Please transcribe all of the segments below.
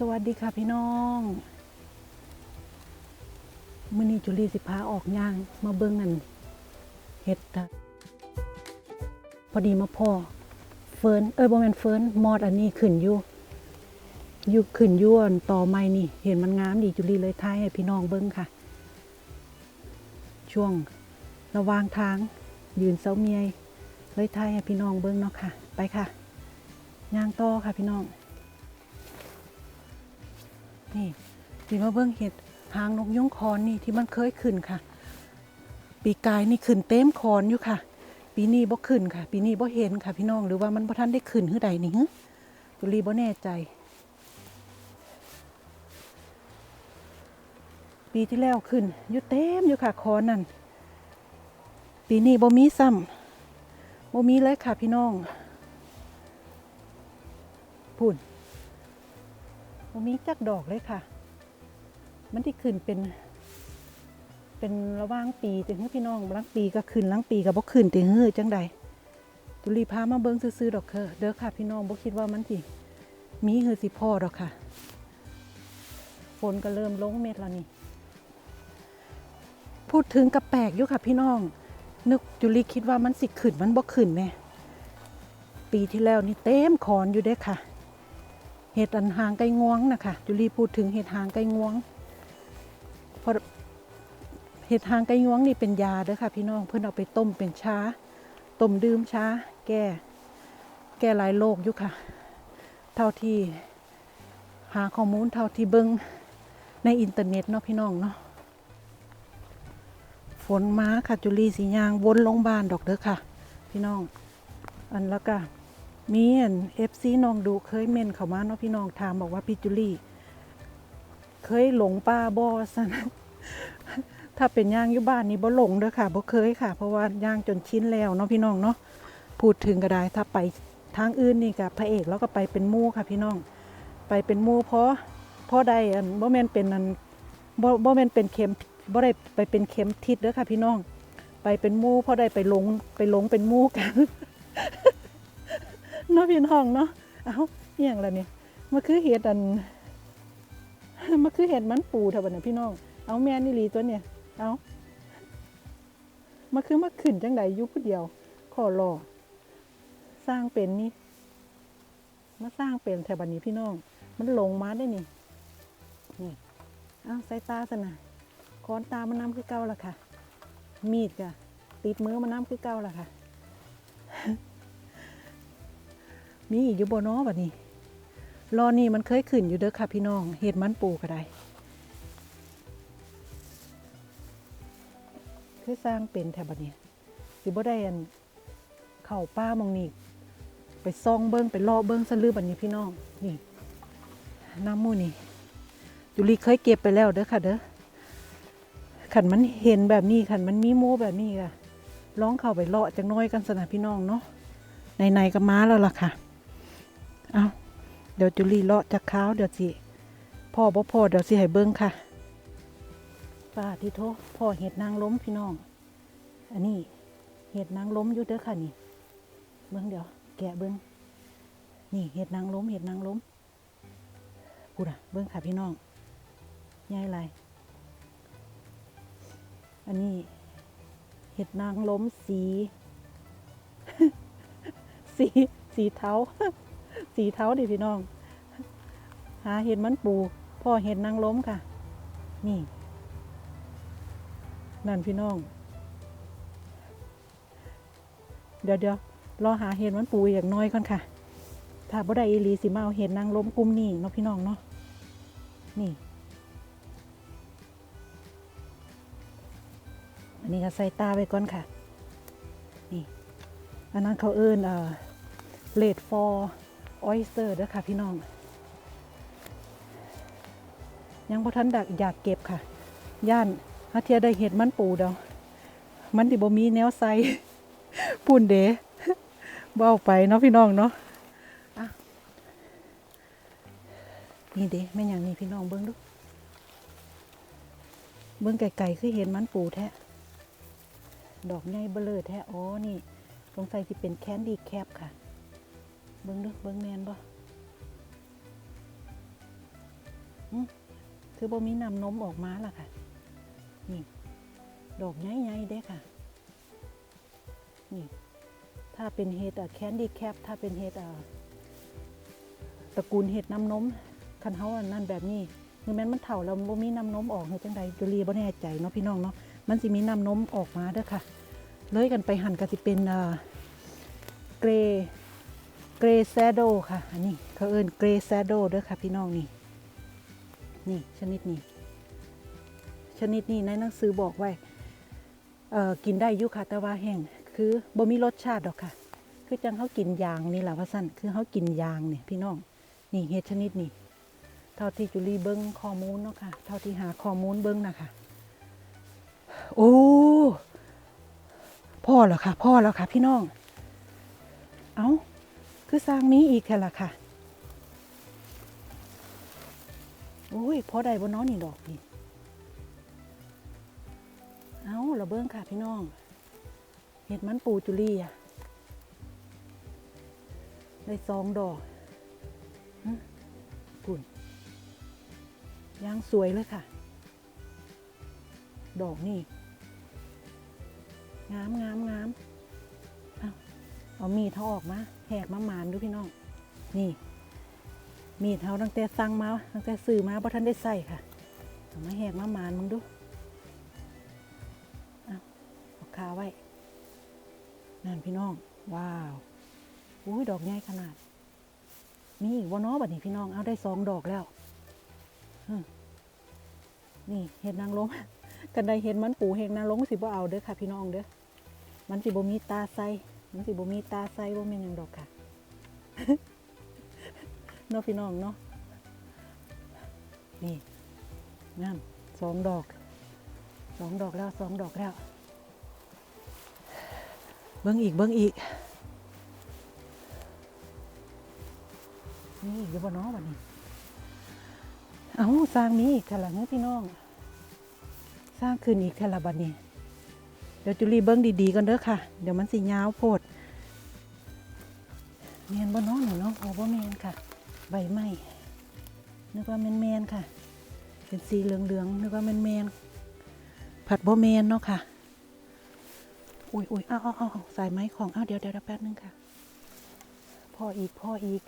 สวัสดีค่ะพี่น้องมื่อนี้จุลีสิพาออกย่างมาเบิ้งนั่นเห็ดอะพอดีมาพ่อเฟิร์นเอ้ยบ่แมนเฟิร์นมอดอันนี้ขึ้นอยู่อยู่ขึ้นยวนต่อไม้นี่ เห็นมันงามดีจุลีเลยท้ายให้พี่น้องเบิ้งค่ะ ช่วงระหวางทาง ยืนเสาเมียยเลยท้ายให้พี่น้องเบิ้งเนาะค่ะ ไปค่ะย่างต่อค่ะพี่น้อง นี่สีมาเบิ้งเห็ดหางนกยุงคอนนี่ที่มันเคยขึ้นค่ะ ปีกายนี่ขึ้นเต็มคอนอยู่ค่ะ ปีนี้บ่ขึ้นค่ะ ปีนี้บ่เห็นค่ะ พี่น้องหรือว่ามันบ่ทันได้ขึ้นหือใดนี่ฮึจุลีบ่แน่ใจ ปีที่แล้วขึ้นอยู่เต็มอยู่ค่ะคอนนั่นปีนี้บ่มีซ้ำบ่มีเลยค่ะพี่น้องพูน บ่มีจักดอกเลยค่ะ มันที่ขึ้นเป็น เป็นระว่างปีถึงพี่น้องลังปีก็ขึ้นลังปีก็บ่ขึ้นติฮือจังใดตุลีพามาเบิ่งซื่อๆดอกเคอเด้อค่ะ พี่น้องบ่คิดว่ามันสิมีฮือสิพ่อดอกค่ะฝนก็เริ่มลงเม็ดแล้วนี่ พูดถึงกระแปลกอยู่ค่ะพี่น้อง นึกจุลีคิดว่ามันสิขึ้นมันบ่ขึ้นแน่ปีที่แล้วนี่เต็มขอนอยู่เด้อค่ะ เห็ดอันหางไก่งวงนะคะจุลีพูดถึงเห็ดหางไก่งวงเพราะเห็ดหางไก่งวงนี่เป็นยาเด้อค่ะ พี่น้องเพื่อนเอาไปต้มเป็นชาต้มดื่มชาแก้แก้หลายโรคอยู่ค่ะ เท่าที่หาข้อมูลเท่าที่เบิงในอินเทอร์เน็ตเนาะพี่น้องเนาะฝนมาค่ะจุลีสียางวนลงบานดอกเด้อค่ะ พี่น้อง อันแล้วก็ มีอันเอฟซีน้องดูเคยเมนเขามาเนาะพี่น้องถามบอกว่าพี่จุลี่ เคยหลงป้าบอสันถ้าเป็นย่างอยู่บ้านนี่บ่หลงเด้อค่ะบ่เคยค่ะ เพราะว่าย่างจนชิ้นแล้วเนาะพี่น้องเนาะพูดถึงก็ได้ถ้าไปทางอื่นนี่กับพระเอกแล้วก็ไปเป็นมู่ค่ะพี่น้อง ไปเป็นมู่เพราะเพราะได้อันบ่แม่นเป็นอันบ่บ่แม่นเป็นเข็มบ่ได้ไปเป็นเข็มทิศเด้อค่ะพี่น้อง ไปเป็นมู่เพราะได้ไปหลงไปหลงเป็นมู่กัน เนาะพี่น้องเนาะเอาอหย่างละเนี่ยมันคือเห็ดอันมันคือเห็ดมันปูเท่าบัดนะพี่น้อง เอาแม่นี่ลีตัวเนี่ย เอามันคือมาขึ้นจังใดอยุผู้เดียว ขอรอสร้างเป็นนี่มาสร้างเป็นแถวบัดนี้พี่น้อง มันลงมาได้นี่ นี่ เอาใส่ตาสนะค้อนตามันน้ำคือเก่าละค่ะ มีดจ้ะติดมือมันน้ำคือเก่าละค่ะ มีอีกอยู่บนน้อบัดนี้รอนี่มันเคยขึ้นอยู่เด้อค่ะพี่น้อง เห็ดมันปูก็ได้ คือสร้างเป็นแถบัดนี้สิบ่ได้อันเข่าป้ามองนี่ไปซองเบิ้งไปล่อเบิ้งสลือบัดนี้พี่น้อง นี่ น้ำมูนี่จุลีเคยเก็บไปแล้วเด้อค่ะเด้อขันมันเห็นแบบนี้ขันมันมีโมแบบนี้ค่ะร้องเข้าไปเลาะจังน้อยกันสนะพี่น้องเนาะในๆก็มาแล้วล่ะค่ะ เอาเดี๋ยวจุลีเลาะจากข้าวเดี๋ยวสิพ่อบ่พ่อเดี๋ยวสิให้เบิ้งค่ะป้าที่โทพ่อเห็ดนางล้มพี่น้อง อันนี้เห็ดนางล้มอยู่เด้อค่ะนี่ เบิ้งเดี๋ยว แกะเบิ้งนี่เห็ดนางล้มเห็ดนางล้มกูดอะเบิ้งค่ะพี่น้องยายไรอันนี้เห็ดนางล้มสี สีสีเทา สีเทาดิพี่น้อง หาเห็ดมันปูพ่อเห็ดนางล้มค่ะ นี่ นั่นพี่น้อง เดี๋ยวเดี๋ยวรอหาเห็ดมันปูอย่างน้อยก่อนค่ะ ถ้าบ่ได้อีลีสิมาเอาเห็ดนางล้มกลุ่มนี่เนาะพี่น้องเนาะ นี่ อันนี้ก็ใส่ตาไปก่อนค่ะ นี่ อันนั้นเขาเอิ้นเอ่อเลดฟอร์ ออยสเตอร์เด้อค่ะพี่น้อง ยังพอทันดักอยากเก็บค่ะ ย่านฮัทเทียได้เห็ดมันปูเดามันติบมีแนวใส่ปูนเดเบาไปเนาะพี่น้องเนาะนี่เด้แม่อย่างนี้พี่น้องเบิ้งดู เบิ้งไก่ๆคือเห็นมันปูแท้ ดอกใหญ่เบลอแท้อ๋อนี่สงสัยที่เป็นแคนดี้แคปค่ะ เบิ้งดูเบิ้งแมนบ่อืมคือบ่มีนำนมออกมาล่ะค่ะ นี่ ดอกใหญ่ๆเด้ค่ะ นี่ ถ้าเป็นเห็ดอะแคนดี้แคปถ้าเป็นเห็ดอะตระกูลเห็ดน้ำนมคันเฮาอันนั้นแบบนี้คือแม้นมันเฒ่าแล้วบ่มีน้ำนมออกเฮ็ดจังใดจุลีบ่แน่ใจเนาะพี่น้องเนาะมันสิมีน้ำนมออกมาเด้อค่ะ เลยกันไปหั่นก็สิเป็นอ่าเกร เกรแซโดค่ะ อันนี้เขาเอิ้นเกรแซโดเด้อค่ะพี่น้องนี่ นี่ชนิดนี้ ชนิดนี้ในหนังสือบอกไว้กินได้ยุค่ะแต่ว่าแห้งคือบ่มีรสชาติดอกค่ะ คือจังเขากินยางนี่แหละว่าสั้นคือเขากินยางเนี่ยพี่น้อง นี่เห็ดชนิดนี้ เท่าที่จุลีเบิ้งข้อมูลเนาะค่ะ เท่าที่หาข้อมูลเบิ้งนะคะโอ้พ่อแล้วค่ะพ่อแล้วค่ะพี่น้อง เอ้า คือสร้างนี้อีกแค่ละค่ะโอ้ยพอได้บนน้อนี่ดอกนี่เอาเราเบิ้งค่ะพี่น้องเห็ดมันปูจุลีอะได้สองดอกหึกุ่นยางสวยเลยค่ะ ดอกนี่งามงามงาม เอามีดเขาออกมาแหกมาหมานดูพี่น้อง นี่ มีดเขาตั้งแต่สั่งมาตั้งแต่ซื้อมาเพราะท่านได้ใส่ค่ะเอามาแหกมาหมานมึงดูเอาเอาคาไว้นั่นพี่น้อง ว้าวอุ้ยดอกใหญ่ขนาด มีอีกวันน้อบัดนี้พี่น้องเอาได้สองดอกแล้วนี่เห็ดนางรมกันได้เห็ดมันปูเห็ดนางรมสิบ่เอาเด้อค่ะ พี่น้องเด้อมันสิบ่มีตาใส มันสิบ่มีตาใสบ่แม่นหยังดอกค่ะเนาะพี่น้องเนาะนี่นั่นสองดอกสองดอกแล้วสองดอกแล้ว เบิ้งอีกเบิ้งอีก นี่อีกอยู่บนน้องวันนี้ เอาสร้างนี้อีกแค่ละเงี้ยพี่น้อง สร้างคืนอีกแค่ละบัดนี้ ดี๋ยวจุลีเบิ้งดีๆกันเด้อค่ะ เดี๋ยวมันสิยาวโพดเมียนบนน้องหนูเนาะโอ้บ่เมียนค่ะ ใบไม้นึกว่าแมนแมนค่ะ เป็นสีเหลืองๆนึกว่าแมนแมนผัดบ่แมนเนาะค่ะอุ้ยอุ้ยเอาเอาเอาเอาสายไม้ของเอาวเดี๋ยวเดี๋ยวแป๊บนึงค่ะพ่ออีกพ่ออีก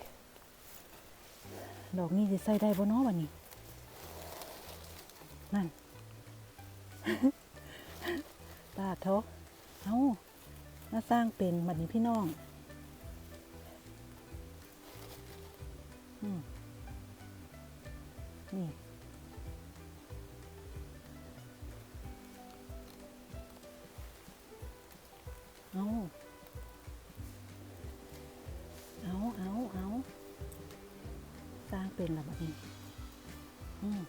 ดอกนี้จะใส่ได้บ่เนาะวันนี้ นั่น ตาเถอะเอาน่าสร้างเป็นบัดนี้พี่น้องอืมนี่เอาเอาเอาเอาสร้างเป็นละบัดนี้ อืม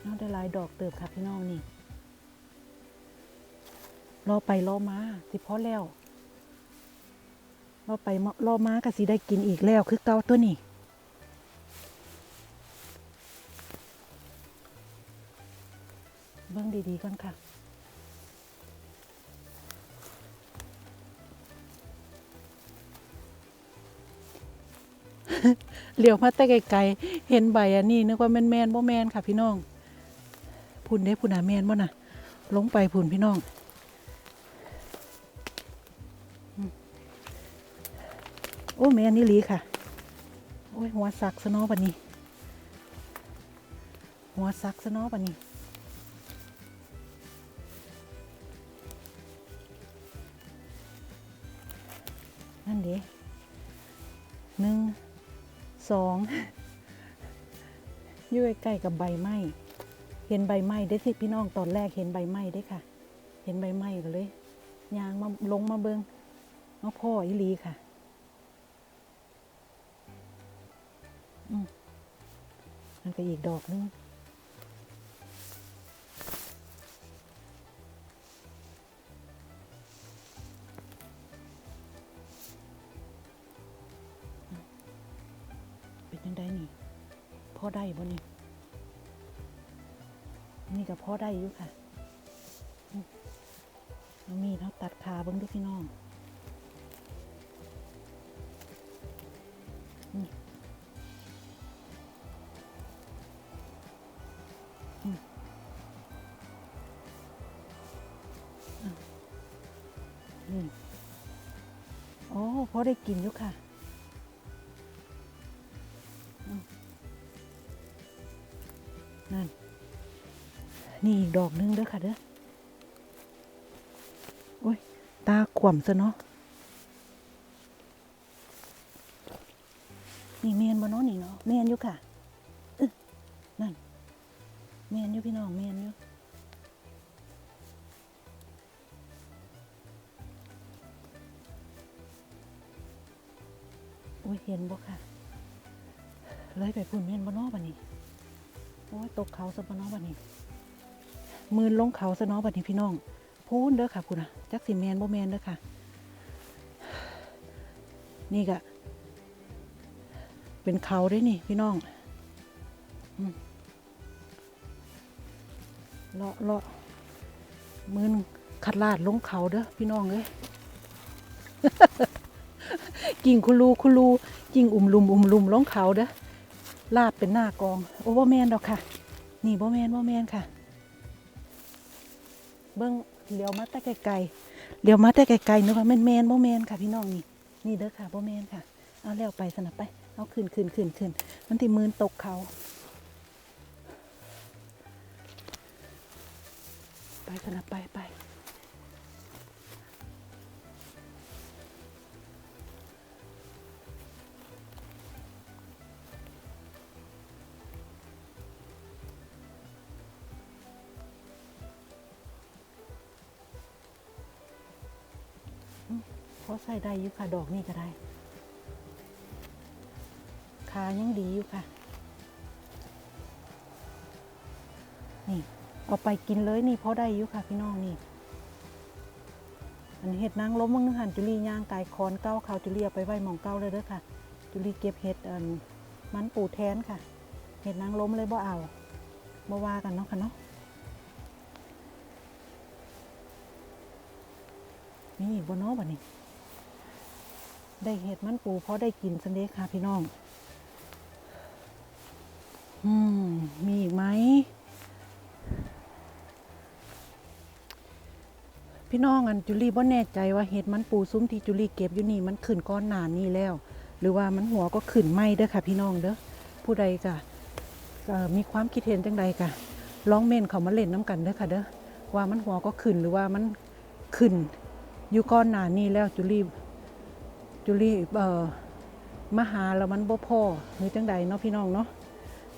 เอาได้ลายดอกเติบค่ะพี่น้องนี่รอไปรอมาสิพอแล้วรอไปรอมาก็สิได้กินอีกแล้วคือเก่าตัวนี้เบื้องดีๆก่อนค่ะ เหลียวมาแต่ไกลๆเห็นใบอันนี้นึกว่าแมนแมนบ่แมนค่ะพี่น้องพุ่นเด้พุ่นหาแมนบ่น่ะลงไปพุ่นพี่น้องโอ้แม่นนี่หลีค่ะ โอ้ยหัวสักซะเนอบันนี้ หัวสักซะเนอบันนี้นั่นด้หนึ่ง สองยู่ใกล้กับใบไม้เห็นใบไม้ได้สิพี่น้องตอนแรกเห็นใบไม้ได้ค่ะ เห็นใบไม้ก็เลยยางมาลงมาเบิงมาพ่ออีลีค่ะอืมมันก็อีกดอกนึง อได้บ่นี่นี่ก็พ่อได้อยู่ค่ะอืมเอามีดเขาตัดขาเบิ้งดูพี่น้องอืมอืมอะนี่อ๋อพอได้กินอยู่ค่ะ นั่น นี่อีกดอกหนึงเด้อค่ะเด้อโอ้ย ตาขวมซะเนาะ นี่เมียนบ่เนาะนี่เนาะเมียนอยู่ค่ะอึนั่นเมียนอยู่พี่น้องเมียนอยู่โอ้ยเห็นบ่ค่ะเลยไปพุ่นเมียนบ่เนาะบัดนี้ โอ้ยตกเขาซะนาะบัดนี้มืนลงเขาซะนาะบัดนี้พี่น้องพูนเด้อค่ะคุณอะจักสิแมนบ่แมนเด้อค่ะ นี่กะเป็นเขาได้นี่ พี่น้องเลาะเลาะมือนขัดลาดลงเขาเด้อพี่น้องเอ้ยกิ่งคุลูคุลูกิ่งอุ่มลุมอุ่มลุมลงเขาเด้อ ลาดเป็นหน้ากอง โอ้บ่แมนดอกค่ะ นี่บ่แมนบ่แมนค่ะ เบิ้งเลี้ยวมาแต่ไกลๆเลี้ยวมาแต่ไกลๆนึกว่าแมนแมนบ่แมนค่ะพี่น้องนี่ นี่เด้อค่ะบ่แมนค่ะ เอาแล้วไปสนับไป เอาขึ้นขึ้นขึ้นขึ้นมันที่มืนตกเขา ไปสนับไปไป เพราะใส่ได้อยู่ค่ะ ดอกนี่ก็ได้ขายังดีอยู่ค่ะ นี่ เอาไปกินเลยนี่พราะได้อยู่ค่ะ พี่น้องนี่ อันเห็ดนางล้มมึงหันจุลีย่างกายคอนเก้าขาวจุลีเอาไปไว้หมองเก้าเลยเด้อค่ะ จุลีเก็บเห็ดอันมันปูแทนค่ะ เห็ดนางล้มเลยบ่เอาบ่ว่ากันเนาะค่ะเนาะนี่บ่เนาะบัดนี้ ได้เห็ดมันปูเพราะได้กินสันเดค่ะพี่น้อง อืม มีอีกไหม พี่น้องอันจุลีบ่แน่ใจว่าเห็ดมันปูซุ้มที่จุลีเก็บอยู่นี่มันขึ้นก้อนหนานนี่แล้ว หรือว่ามันหัวก็ขึ้นไหมเด้อค่ะ พี่น้องเด้อผู้ใดก็เอ่อมีความคิดเห็นจังใดก็ลองเมนเขามาเล่นน้ำกันเด้อค่ะเด้อว่ามันหัวก็ขึ้นหรือว่ามันขึ้นอยู่ก้อนหนานนี่แล้วจุลี จุลีเอ่อมาหาแล้วมันบ่พอหรือจังใดเนาะพี่น้องเนาะ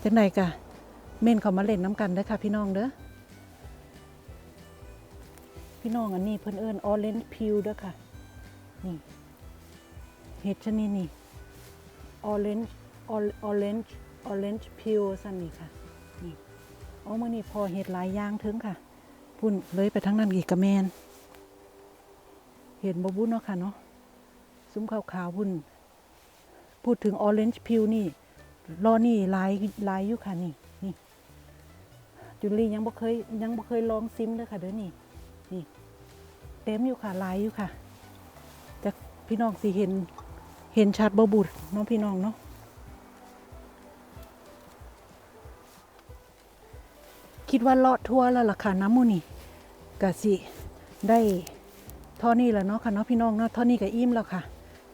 จังใดกะเม่นเขามาเล่นน้ำกันเด้อค่ะ พี่น้องเด้อพี่น้องอันนี้เพิ่นเอิ้นออเรนจ์พิวเด้อค่ะนี่เห็ดชนิดนี้ออเรนจ์ออเรนจ์ออเรนจ์พิวสั่นนี่ค่ะนี่เอามานี่พอเห็ดหลายอย่างถึงค่ะพุ่นเลยไปทั้งนั้นอีกกระแมนเห็นบ่บุ้นเนาะค่ะเนาะ ซุ้มขาวๆพุ่น พูดถึงออเรนจ์พิวนี่รอนี่ลายลายอยู่ค่ะนี่นี่จุลี่ยังบ่เคยยังบ่เคยลองซิมเลยค่ะเด้อนี่นี่ เต็มอยู่ค่ะลายอยู่ค่ะจากพี่น้องสิเห็นเห็นชัดบ่บุดเน้องพี่น้องเนาะคิดว่าเลาะทั่วแล้วล่ะค่ะน้ำมูนี่กะสิได้ท่านี้แล้วเนาะค่ะเนาะพี่น้องเนาะท่านี้ก็อิ่มแล้วค่ะ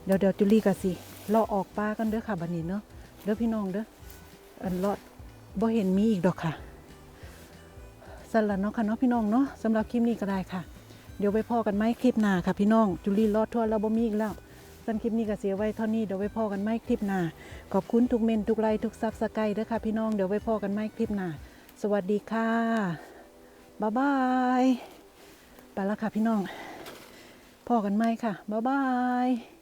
เดี๋ยวเดี๋ยวจุลี่กะสิเลาออกปลากันเด้อค่ะบัดนี้เนาะเด้อพี่น้องเด้ออันรอดบ่เห็นมีอีกดอกค่ะสั่นละเนาะค่ะเนาะพี่น้องเนาะสำหรับคลิปนี้ก็ได้ค่ะ เดี๋ยวไปพ่อกันไหมคลิปหน้าค่ะ พี่น้องจุลีรอดทั่วแล้วบ่มีอีกแล้วสั้นคลิปนี้ก็เสียไว้เท่านี้เดี๋ยวไปพ่อกันไหมคลิปหน้าขอบคุณทุกเมนทุกไลค์ทุกซับสไครต์เด้อค่ะพี่น้องเดี๋ยวไปพ่อกันไหมคลิปหน้าสวัสดีค่ะบ๊ายบายไปแล้วค่ะพี่น้องพ่อกันไหมค่ะบ๊ายบาย